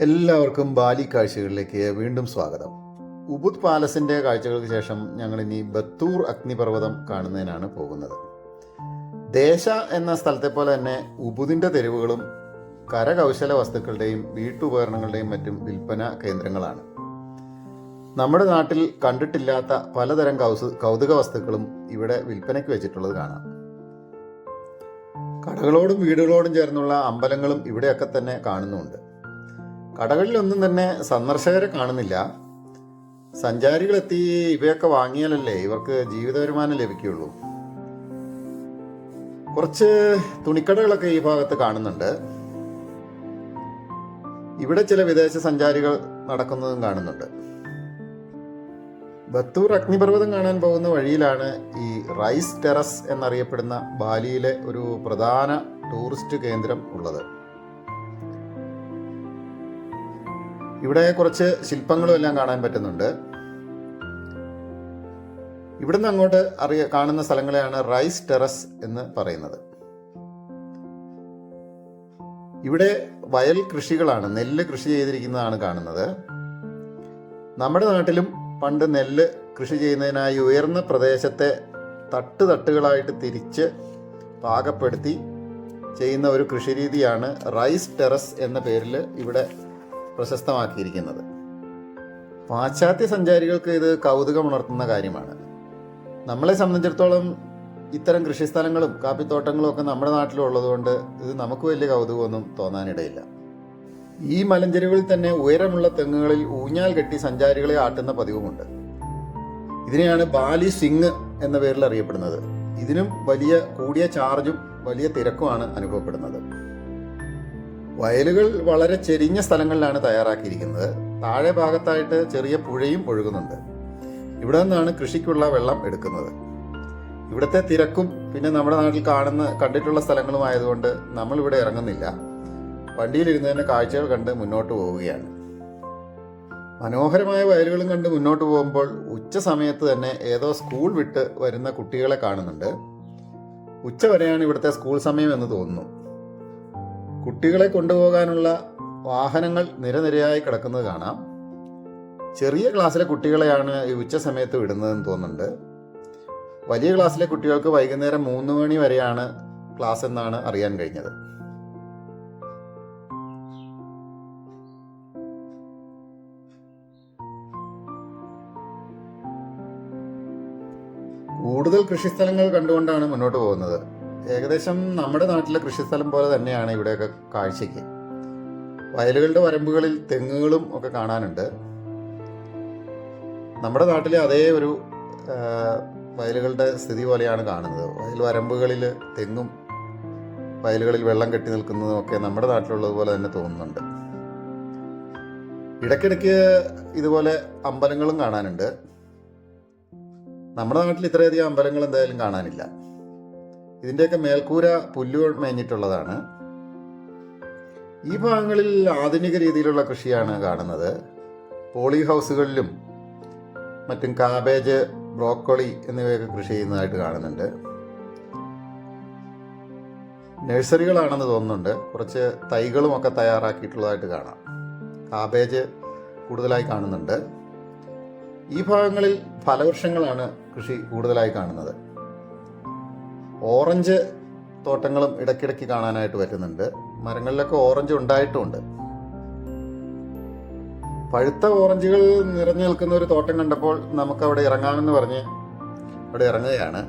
എല്ലാവർക്കും ബാലി കാഴ്ചകളിലേക്ക് വീണ്ടും സ്വാഗതം. ഉബുദ് പാലസിന്റെ കാഴ്ചകൾക്ക് ശേഷം ഞങ്ങൾ ഇനി ബത്തൂർ അഗ്നിപർവതം കാണുന്നതിനാണ് പോകുന്നത്. ദേശ എന്ന സ്ഥലത്തെ പോലെ തന്നെ ഉബുദിന്റെ തെരുവുകളും കരകൗശല വസ്തുക്കളുടെയും വീട്ടുപകരണങ്ങളുടെയും മറ്റും വിൽപ്പന കേന്ദ്രങ്ങളാണ്. നമ്മുടെ നാട്ടിൽ കണ്ടിട്ടില്ലാത്ത പലതരം കൗസ് കൗതുക വസ്തുക്കളും ഇവിടെ വിൽപ്പനയ്ക്ക് വെച്ചിട്ടുള്ളത് കാണാം. കടകളോടും വീടുകളോടും ചേർന്നുള്ള അമ്പലങ്ങളും ഇവിടെയൊക്കെ തന്നെ കാണുന്നുണ്ട്. കടകളിലൊന്നും തന്നെ സന്ദർശകരെ കാണുന്നില്ല. സഞ്ചാരികളെത്തി ഇവയൊക്കെ വാങ്ങിയാലല്ലേ ഇവർക്ക് ജീവിത വരുമാനം ലഭിക്കുകയുള്ളൂ. കുറച്ച് തുണിക്കടകളൊക്കെ ഈ ഭാഗത്ത് കാണുന്നുണ്ട്. ഇവിടെ ചില വിദേശ സഞ്ചാരികൾ നടക്കുന്നതും കാണുന്നുണ്ട്. ബത്തൂർ അഗ്നിപർവതം കാണാൻ പോകുന്ന വഴിയിലാണ് ഈ റൈസ് ടെറസ് എന്നറിയപ്പെടുന്ന ബാലിയിലെ ഒരു പ്രധാന ടൂറിസ്റ്റ് കേന്ദ്രം ഉള്ളത്. ഇവിടെ കുറച്ച് ശില്പങ്ങളും എല്ലാം കാണാൻ പറ്റുന്നുണ്ട്. ഇവിടുന്ന് അങ്ങോട്ട് അറിയ കാണുന്ന സ്ഥലങ്ങളെയാണ് റൈസ് ടെറസ് എന്ന് പറയുന്നത്. ഇവിടെ വയൽ കൃഷികളാണ് നെല്ല് കൃഷി ചെയ്തിരിക്കുന്നതാണ് കാണുന്നത്. നമ്മുടെ നാട്ടിലും പണ്ട് നെല്ല് കൃഷി ചെയ്യുന്നതിനായി ഉയർന്ന പ്രദേശത്തെ തട്ട് തട്ടുകളായിട്ട് തിരിച്ച് പാകപ്പെടുത്തി ചെയ്യുന്ന ഒരു കൃഷിരീതിയാണ് റൈസ് ടെറസ് എന്ന പേരിൽ ഇവിടെ പ്രശസ്തമാക്കിയിരിക്കുന്നത്. പാശ്ചാത്യ സഞ്ചാരികൾക്ക് ഇത് കൗതുകമുണർത്തുന്ന കാര്യമാണ്. നമ്മളെ സംബന്ധിച്ചിടത്തോളം ഇത്തരം കൃഷിസ്ഥലങ്ങളും കാപ്പിത്തോട്ടങ്ങളും ഒക്കെ നമ്മുടെ നാട്ടിലുള്ളതുകൊണ്ട് ഇത് നമുക്ക് വലിയ കൗതുകമൊന്നും തോന്നാനിടയില്ല. ഈ മലഞ്ചെരുവുകളിൽ തന്നെ ഉയരമുള്ള തെങ്ങുകളിൽ ഊഞ്ഞാൽ കെട്ടി സഞ്ചാരികളെ ആട്ടുന്ന പതിവുമുണ്ട്. ഇതിനെയാണ് ബാലി സിംഗ് എന്ന പേരിൽ അറിയപ്പെടുന്നത്. ഇതിനും വലിയ കൂടിയ ചാർജും വലിയ തിരക്കുമാണ് അനുഭവപ്പെടുന്നത്. വയലുകൾ വളരെ ചെരിഞ്ഞ സ്ഥലങ്ങളിലാണ് തയ്യാറാക്കിയിരിക്കുന്നത്. താഴെ ഭാഗത്തായിട്ട് ചെറിയ പുഴയും ഒഴുകുന്നുണ്ട്. ഇവിടെ നിന്നാണ് കൃഷിക്കുള്ള വെള്ളം എടുക്കുന്നത്. ഇവിടുത്തെ തിരക്കും പിന്നെ നമ്മുടെ നാട്ടിൽ കാണുന്ന കണ്ടിട്ടുള്ള സ്ഥലങ്ങളും ആയതുകൊണ്ട് നമ്മൾ ഇവിടെ ഇറങ്ങുന്നില്ല. വണ്ടിയിലിരുന്ന് തന്നെ കാഴ്ചകൾ കണ്ട് മുന്നോട്ട് പോവുകയാണ്. മനോഹരമായ വയലുകളും കണ്ട് മുന്നോട്ട് പോകുമ്പോൾ ഉച്ച സമയത്ത് തന്നെ ഏതോ സ്കൂൾ വിട്ട് വരുന്ന കുട്ടികളെ കാണുന്നുണ്ട്. ഉച്ച വരെയാണ് ഇവിടുത്തെ സ്കൂൾ സമയം എന്ന് തോന്നുന്നു. കുട്ടികളെ കൊണ്ടുപോകാനുള്ള വാഹനങ്ങൾ നിരനിരയായി കിടക്കുന്നത് കാണാം. ചെറിയ ക്ലാസ്സിലെ കുട്ടികളെയാണ് ഈ ഉച്ച സമയത്ത് വിടുന്നതെന്ന് തോന്നുന്നുണ്ട്. വലിയ ക്ലാസ്സിലെ കുട്ടികൾക്ക് വൈകുന്നേരം മൂന്ന് മണി വരെയാണ് ക്ലാസ് എന്നാണ് അറിയാൻ കഴിഞ്ഞത്. കൂടുതൽ കൃഷിസ്ഥലങ്ങൾ കണ്ടുകൊണ്ടാണ് മുന്നോട്ട് പോകുന്നത്. ഏകദേശം നമ്മുടെ നാട്ടിലെ കൃഷിസ്ഥലം പോലെ തന്നെയാണ് ഇവിടെയൊക്കെ കാഴ്ചയ്ക്ക്. വയലുകളുടെ വരമ്പുകളിൽ തെങ്ങുകളും ഒക്കെ കാണാനുണ്ട്. നമ്മുടെ നാട്ടിലെ അതേ ഒരു വയലുകളുടെ സ്ഥിതി പോലെയാണ് കാണുന്നത്. വയൽ വരമ്പുകളിൽ തെങ്ങും വയലുകളിൽ വെള്ളം കെട്ടി നിൽക്കുന്നതും ഒക്കെ നമ്മുടെ നാട്ടിലുള്ളതുപോലെ തന്നെ തോന്നുന്നുണ്ട്. ഇടയ്ക്കിടയ്ക്ക് ഇതുപോലെ അമ്പലങ്ങളും കാണാനുണ്ട്. നമ്മുടെ നാട്ടിൽ ഇത്രയധികം അമ്പലങ്ങൾ എന്തായാലും കാണാനില്ല. ഇതിന്റെയൊക്കെ മേൽക്കൂര പുല്ലുകൾ മേഞ്ഞിട്ടുള്ളതാണ്. ഈ ഭാഗങ്ങളിൽ ആധുനിക രീതിയിലുള്ള കൃഷിയാണ് കാണുന്നത്. പോളി ഹൗസുകളിലും മറ്റും കാബേജ് ബ്രോക്കോളി എന്നിവയൊക്കെ കൃഷി ചെയ്യുന്നതായിട്ട് കാണുന്നുണ്ട്. നഴ്സറികളാണെന്ന് തോന്നുന്നുണ്ട്. കുറച്ച് തൈകളുമൊക്കെ തയ്യാറാക്കിയിട്ടുള്ളതായിട്ട് കാണാം. കാബേജ് കൂടുതലായി കാണുന്നുണ്ട്. ഈ ഭാഗങ്ങളിൽ ഫലവൃക്ഷങ്ങളാണ് കൃഷി കൂടുതലായി കാണുന്നത്. ഓറഞ്ച് തോട്ടങ്ങളും ഇടയ്ക്കിടയ്ക്ക് കാണാനായിട്ട് പറ്റുന്നുണ്ട്. മരങ്ങളിലൊക്കെ ഓറഞ്ച് ഉണ്ടായിട്ടുമുണ്ട് പഴുത്ത ഓറഞ്ചുകൾ നിറഞ്ഞു നിൽക്കുന്ന ഒരു തോട്ടം കണ്ടപ്പോൾ നമുക്ക് അവിടെ ഇറങ്ങാമെന്ന് പറഞ്ഞ് അവിടെ ഇറങ്ങുകയാണ്.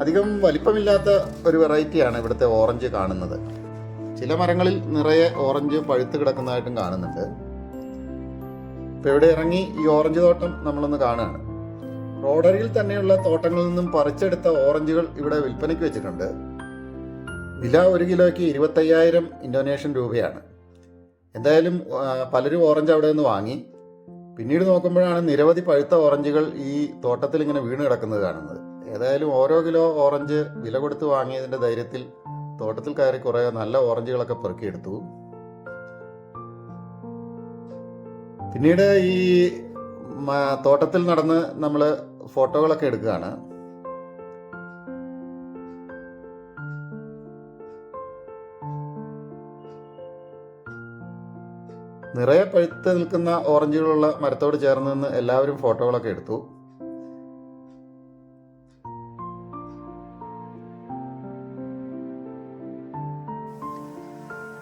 അധികം വലിപ്പമില്ലാത്ത ഒരു വെറൈറ്റിയാണ് ഇവിടുത്തെ ഓറഞ്ച് കാണുന്നത്. ചില മരങ്ങളിൽ നിറയെ ഓറഞ്ച് പഴുത്ത് കിടക്കുന്നതായിട്ടും കാണുന്നുണ്ട്. ഇപ്പൊ ഇവിടെ ഇറങ്ങി ഈ ഓറഞ്ച് തോട്ടം നമ്മളൊന്ന് കാണുകയാണ്. റോഡരികിൽ തന്നെയുള്ള തോട്ടങ്ങളിൽ നിന്നും പറിച്ചെടുത്ത ഓറഞ്ചുകൾ ഇവിടെ വിൽപ്പനയ്ക്ക് വെച്ചിട്ടുണ്ട്. വില ഒരു കിലോയ്ക്ക് ഇരുപത്തയ്യായിരം ഇന്തോനേഷ്യൻ രൂപയാണ്. എന്തായാലും പലരും ഓറഞ്ച് അവിടെ നിന്ന് വാങ്ങി. പിന്നീട് നോക്കുമ്പോഴാണ് നിരവധി പഴുത്ത ഓറഞ്ചുകൾ ഈ തോട്ടത്തിൽ ഇങ്ങനെ വീണ് കിടക്കുന്നത് കാണുന്നത്. ഏതായാലും ഓരോ കിലോ ഓറഞ്ച് വില കൊടുത്ത് വാങ്ങിയതിന്റെ ധൈര്യത്തിൽ തോട്ടത്തിൽ കയറി കുറേ നല്ല ഓറഞ്ചുകളൊക്കെ പെറുക്കിയെടുത്തു. പിന്നീട് ഈ തോട്ടത്തിൽ നടന്ന് നമ്മൾ ഫോട്ടോകളൊക്കെ എടുക്കുകയാണ്. നിറയെ പഴുത്ത് നിൽക്കുന്ന ഓറഞ്ചുകളുള്ള മരത്തോട് ചേർന്ന് നിന്ന് എല്ലാവരും ഫോട്ടോകളൊക്കെ എടുത്തു.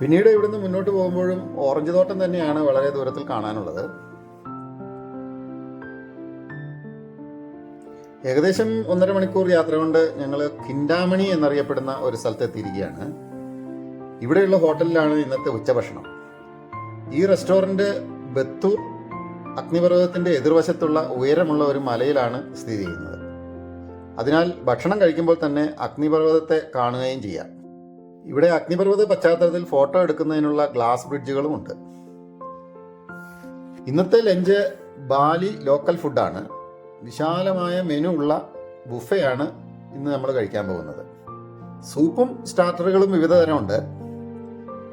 പിന്നീട് ഇവിടുന്ന് മുന്നോട്ട് പോകുമ്പോഴും ഓറഞ്ച് തോട്ടം തന്നെയാണ് വളരെ ദൂരത്തിൽ കാണാനുള്ളത്. ഏകദേശം ഒന്നര മണിക്കൂർ യാത്ര കൊണ്ട് ഞങ്ങൾ കിൻഡാമണി എന്നറിയപ്പെടുന്ന ഒരു സ്ഥലത്ത് എത്തിയിരിക്കുകയാണ്. ഇവിടെയുള്ള ഹോട്ടലിലാണ് ഇന്നത്തെ ഉച്ചഭക്ഷണം. ഈ റെസ്റ്റോറന്റ് ബത്തൂർ അഗ്നിപർവതത്തിന്റെ എതിർവശത്തുള്ള ഉയരമുള്ള ഒരു മലയിലാണ് സ്ഥിതി ചെയ്യുന്നത്. അതിനാൽ ഭക്ഷണം കഴിക്കുമ്പോൾ തന്നെ അഗ്നിപർവതത്തെ കാണുകയും ചെയ്യാം. ഇവിടെ അഗ്നിപർവത പശ്ചാത്തലത്തിൽ ഫോട്ടോ എടുക്കുന്നതിനുള്ള ഗ്ലാസ് ബ്രിഡ്ജുകളും ഉണ്ട് ഇന്നത്തെ ലഞ്ച് ബാലി ലോക്കൽ ഫുഡാണ്. വിശാലമായ മെനു ഉള്ള ബുഫയാണ് ഇന്ന് നമ്മൾ കഴിക്കാൻ പോകുന്നത്. സൂപ്പും സ്റ്റാർട്ടറുകളും വിവിധ തരമുണ്ട്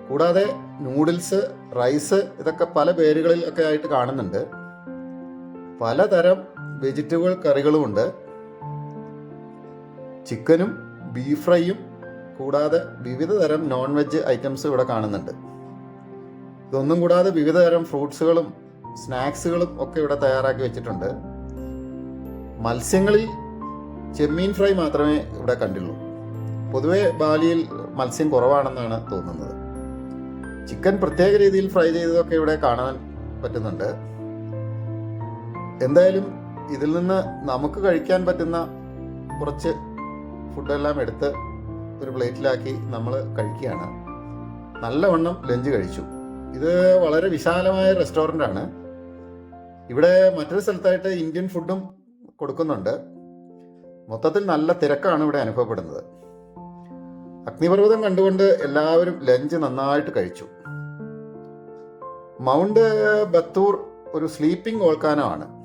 കൂടാതെ നൂഡിൽസ് റൈസ് ഇതൊക്കെ പല പേരുകളിൽ ഒക്കെ ആയിട്ട് കാണുന്നുണ്ട്. പലതരം വെജിറ്റബിൾ കറികളുമുണ്ട് ചിക്കനും ബീഫ് ഫ്രൈയും കൂടാതെ വിവിധ തരം നോൺ വെജ് ഐറ്റംസ് ഇവിടെ കാണുന്നുണ്ട്. ഇതൊന്നും കൂടാതെ വിവിധ തരം ഫ്രൂട്ട്സുകളും സ്നാക്സുകളും ഒക്കെ ഇവിടെ തയ്യാറാക്കി വെച്ചിട്ടുണ്ട്. മത്സ്യങ്ങളിൽ ചെമ്മീൻ ഫ്രൈ മാത്രമേ ഇവിടെ കണ്ടുള്ളൂ. പൊതുവെ ബാലിയിൽ മത്സ്യം കുറവാണെന്നാണ് തോന്നുന്നത്. ചിക്കൻ പ്രത്യേക രീതിയിൽ ഫ്രൈ ചെയ്തതൊക്കെ ഇവിടെ കാണാൻ പറ്റുന്നുണ്ട്. എന്തായാലും ഇതിൽ നിന്ന് നമുക്ക് കഴിക്കാൻ പറ്റുന്ന കുറച്ച് ഫുഡെല്ലാം എടുത്ത് ഒരു പ്ലേറ്റിലാക്കി നമ്മൾ കഴിക്കുകയാണ്. നല്ലവണ്ണം ലഞ്ച് കഴിച്ചു. ഇത് വളരെ വിശാലമായ റെസ്റ്റോറന്റ് ആണ് ഇവിടെ മറ്റൊരു സ്ഥലത്തായിട്ട് ഇന്ത്യൻ ഫുഡും കൊടുക്കുന്നുണ്ട്. മൊത്തത്തിൽ നല്ല തിരക്കാണ് ഇവിടെ അനുഭവപ്പെടുന്നത്. അഗ്നിപർവതം കണ്ടുകൊണ്ട് എല്ലാവരും ലഞ്ച് നന്നായിട്ട് കഴിച്ചു. മൗണ്ട് ബത്തൂർ ഒരു സ്ലീപ്പിംഗ് വോൾക്കാനോ ആണ്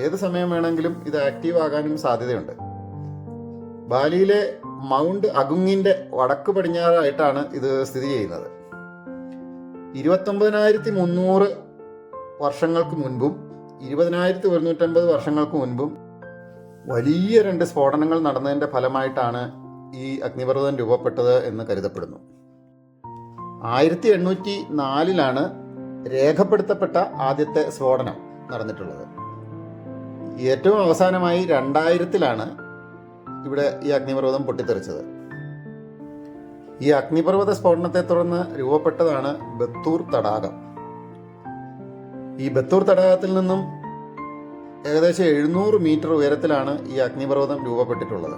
ഏത് സമയം വേണമെങ്കിലും ഇത് ആക്റ്റീവ് ആകാനും സാധ്യതയുണ്ട്. ബാലിയിലെ മൗണ്ട് അഗുങ്ങിന്റെ വടക്ക് പടിഞ്ഞാറായിട്ടാണ് ഇത് സ്ഥിതി ചെയ്യുന്നത്. ഇരുപത്തൊമ്പതിനായിരത്തി മുന്നൂറ് വർഷങ്ങൾക്ക് മുൻപും ഇരുപതിനായിരത്തി ഒരുന്നൂറ്റമ്പത് വർഷങ്ങൾക്ക് മുൻപും വലിയ രണ്ട് സ്ഫോടനങ്ങൾ നടന്നതിന്റെ ഫലമായിട്ടാണ് ഈ അഗ്നിപർവതം രൂപപ്പെട്ടത് എന്ന് കരുതപ്പെടുന്നു. ആയിരത്തി എണ്ണൂറ്റി നാലിലാണ് രേഖപ്പെടുത്തപ്പെട്ട ആദ്യത്തെ സ്ഫോടനം നടന്നിട്ടുള്ളത്. ഏറ്റവും അവസാനമായി രണ്ടായിരത്തിലാണ് ഇവിടെ ഈ അഗ്നിപർവതം പൊട്ടിത്തെറിച്ചത്. ഈ അഗ്നിപർവത സ്ഫോടനത്തെ തുടർന്ന് രൂപപ്പെട്ടതാണ് ബത്തൂർ തടാകം. ഈ ബത്തൂർ തടാകത്തിൽ നിന്നും ഏകദേശം എഴുന്നൂറ് മീറ്റർ ഉയരത്തിലാണ് ഈ അഗ്നിപർവതം രൂപപ്പെട്ടിട്ടുള്ളത്.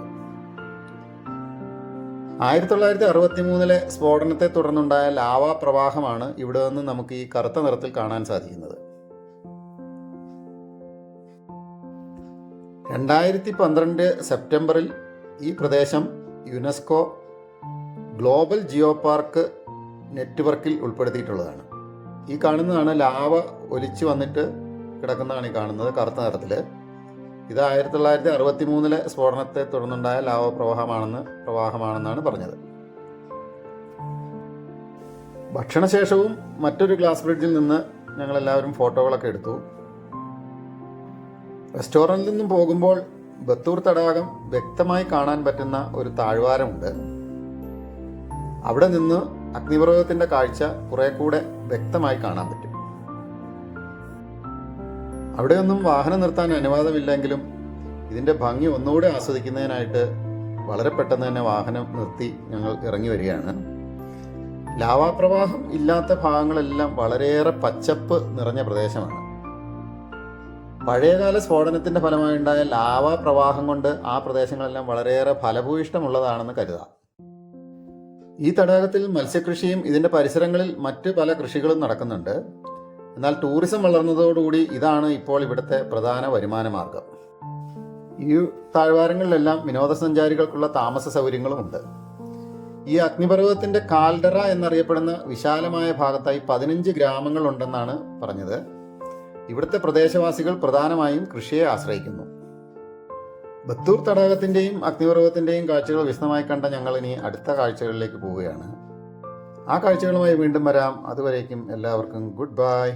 ആയിരത്തി തൊള്ളായിരത്തി അറുപത്തി മൂന്നിലെ സ്ഫോടനത്തെ തുടർന്നുണ്ടായ ലാവാ പ്രവാഹമാണ് ഇവിടെ നിന്ന് നമുക്ക് ഈ കറുത്ത നിറത്തിൽ കാണാൻ സാധിക്കുന്നത്. രണ്ടായിരത്തി പന്ത്രണ്ട് സെപ്റ്റംബറിൽ ഈ പ്രദേശം യുനെസ്കോ ഗ്ലോബൽ ജിയോ പാർക്ക് നെറ്റ്വർക്കിൽ ഉൾപ്പെടുത്തിയിട്ടുള്ളതാണ്. ഈ കാണുന്നതാണ് ലാവ ഒലിച്ചു വന്നിട്ട് കിടക്കുന്നതാണ് ഈ കാണുന്നത് കറുത്ത നിറത്തിൽ ഇത് ആയിരത്തി തൊള്ളായിരത്തി അറുപത്തി മൂന്നിലെ സ്ഫോടനത്തെ തുടർന്നുണ്ടായ ലാവ പ്രവാഹമാണെന്ന് പ്രവാഹമാണെന്നാണ് പറഞ്ഞത്. ഭക്ഷണശേഷവും മറ്റൊരു ഗ്ലാസ് ബ്രിഡ്ജിൽ നിന്ന് ഞങ്ങളെല്ലാവരും ഫോട്ടോകളൊക്കെ എടുത്തു. റെസ്റ്റോറന്റിൽ നിന്നും പോകുമ്പോൾ ബത്തൂർ തടാകം വ്യക്തമായി കാണാൻ പറ്റുന്ന ഒരു താഴ്വാരമുണ്ട്. അവിടെ നിന്ന് അഗ്നിപർവതത്തിന്റെ കാഴ്ച കുറെ കൂടെ വ്യക്തമായി കാണാൻ പറ്റും. അവിടെയൊന്നും വാഹനം നിർത്താൻ അനുവാദമില്ലെങ്കിലും ഇതിന്റെ ഭംഗി ഒന്നുകൂടെ ആസ്വദിക്കുന്നതിനായിട്ട് വളരെ പെട്ടെന്ന് തന്നെ വാഹനം നിർത്തി ഞങ്ങൾ ഇറങ്ങി വരികയാണ്. ലാവാപ്രവാഹം ഇല്ലാത്ത ഭാഗങ്ങളെല്ലാം വളരെയേറെ പച്ചപ്പ് നിറഞ്ഞ പ്രദേശമാണ്. പഴയകാല സ്ഫോടനത്തിന്റെ ഫലമായുണ്ടായ ലാവാ പ്രവാഹം കൊണ്ട് ആ പ്രദേശങ്ങളെല്ലാം വളരെയേറെ ഫലഭൂയിഷ്ടമുള്ളതാണെന്ന് കരുതാം. ഈ തടാകത്തിൽ മത്സ്യകൃഷിയും ഇതിന്റെ പരിസരങ്ങളിൽ മറ്റ് പല കൃഷികളും നടക്കുന്നുണ്ട്. എന്നാൽ ടൂറിസം വളർന്നതോടുകൂടി ഇതാണ് ഇപ്പോൾ ഇവിടുത്തെ പ്രധാന വരുമാന മാർഗം. ഈ താഴ്വാരങ്ങളിലെല്ലാം വിനോദസഞ്ചാരികൾക്കുള്ള താമസ സൗകര്യങ്ങളുമുണ്ട് ഈ അഗ്നിപർവതത്തിന്റെ കാൽഡറ എന്നറിയപ്പെടുന്ന വിശാലമായ ഭാഗത്തായി പതിനഞ്ച് ഗ്രാമങ്ങളുണ്ടെന്നാണ് പറഞ്ഞത്. ഇവിടുത്തെ പ്രദേശവാസികൾ പ്രധാനമായും കൃഷിയെ ആശ്രയിക്കുന്നു. ബത്തൂർ തടാകത്തിന്റെയും അഗ്നിപർവതത്തിന്റെയും കാഴ്ചകൾ വിശദമായി കണ്ട ഞങ്ങൾ ഇനി അടുത്ത കാഴ്ചകളിലേക്ക് പോവുകയാണ്. ആ കാഴ്ചകളുമായി വീണ്ടും വരാം. അതുവരേക്കും എല്ലാവർക്കും ഗുഡ് ബൈ.